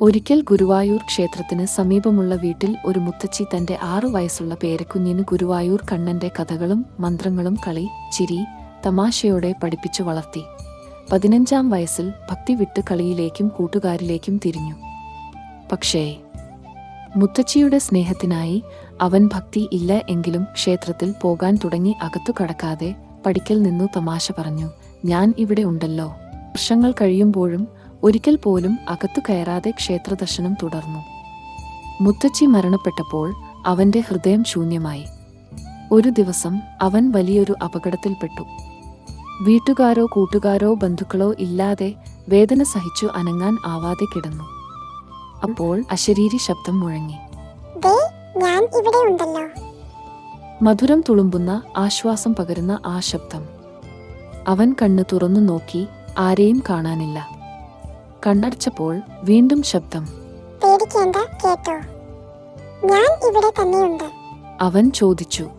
ഒരിക്കൽ ഗുരുവായൂർ ക്ഷേത്രത്തിന് സമീപമുള്ള വീട്ടിൽ ഒരു മുത്തച്ഛി തന്റെ ആറു വയസ്സുള്ള പേരക്കുഞ്ഞിന് ഗുരുവായൂർ കണ്ണന്റെ കഥകളും മന്ത്രങ്ങളും കളി ചിരി തമാശയോടെ പഠിപ്പിച്ചു വളർത്തി. പതിനഞ്ചാം വയസ്സിൽ ഭക്തി വിട്ട് കളിയിലേക്കും കൂട്ടുകാരിലേക്കും തിരിഞ്ഞു. പക്ഷേ മുത്തച്ഛിയുടെ സ്നേഹത്തിനായി അവൻ ഭക്തി ഇല്ല എങ്കിലും ക്ഷേത്രത്തിൽ പോകാൻ തുടങ്ങി അകത്തു കടക്കാതെ പഠിക്കൽ നിന്നു തമാശ പറഞ്ഞു ഞാൻ ഇവിടെ ഉണ്ടല്ലോ. വർഷങ്ങൾ കഴിയുമ്പോഴും ഒരിക്കൽ പോലും അകത്തു കയറാതെ ക്ഷേത്രദർശനം തുടർന്നു. മുത്തച്ഛി മരണപ്പെട്ടപ്പോൾ അവന്റെ ഹൃദയം ശൂന്യമായി. ഒരു ദിവസം അവൻ വലിയൊരു അപകടത്തിൽപ്പെട്ടു. വീട്ടുകാരോ കൂട്ടുകാരോ ബന്ധുക്കളോ ഇല്ലാതെ വേദന സഹിച്ചു അനങ്ങാൻ ആവാതെ കിടന്നു. അപ്പോൾ അശരീരി ശബ്ദം മുഴങ്ങി. ഞാൻ ഇവിടെ ഉണ്ടല്ലോ. മധുരം തുളുമ്പുന്ന ആശ്വാസം പകരുന്ന ആ ശബ്ദം. അവൻ കണ്ണു തുറന്നു നോക്കി ആരെയും കാണാനില്ല. കണ്ണടച്ചപ്പോൾ വീണ്ടും ശബ്ദം. പേടിക്കേണ്ട കേട്ടോ. ഞാൻ ഇവിടെ തന്നെയുണ്ട്. അവൻ ചോദിച്ചു.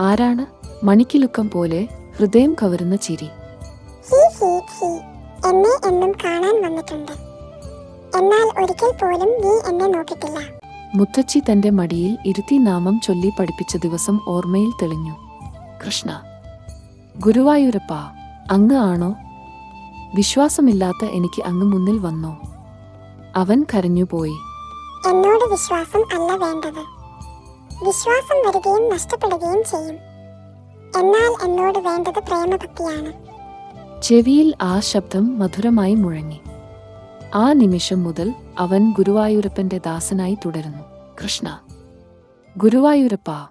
ആരാണ്? മണിക്കിലുക്കം പോലെ ഹൃദയം കവരുന്ന ചിരി. ഹീ ഹീ ഹീ. എന്നെ എന്നും കാണാൻ വന്നിട്ടുണ്ട്. എന്നാൽ ഒരിക്കൽ പോലും നീ എന്നെ നോക്കിട്ടില്ല. മുത്തച്ഛി തന്റെ മടിയിൽ ഇരുത്തി നാമം ചൊല്ലി പഠിപ്പിച്ച ദിവസം ഓർമ്മയിൽ തെളിഞ്ഞു. കൃഷ്ണ ഗുരുവായൂരപ്പ അങ്ങ് ആണോ? വിശ്വാസമില്ലാത്ത എനിക്ക് അങ്ങ് മുന്നിൽ വന്നോ? അവൻ കരഞ്ഞുപോയി എന്നോട് വിശ്വാസം അല്ല വേണ്ടത്. വിശ്വാസം വരികയും നഷ്ടപ്പെടുകയും ചെയ്യും. എന്നാൽ എന്നോട് വേണ്ടത് പ്രേമഭക്തിയാണ്. ചെവിയിൽ ആ ശബ്ദം മധുരമായി മുഴങ്ങി. ആ നിമിഷം മുതൽ അവൻ ഗുരുവായൂരപ്പന്റെ ദാസനായി തുടരുന്നു. കൃഷ്ണ. ഗുരുവായൂരപ്പ.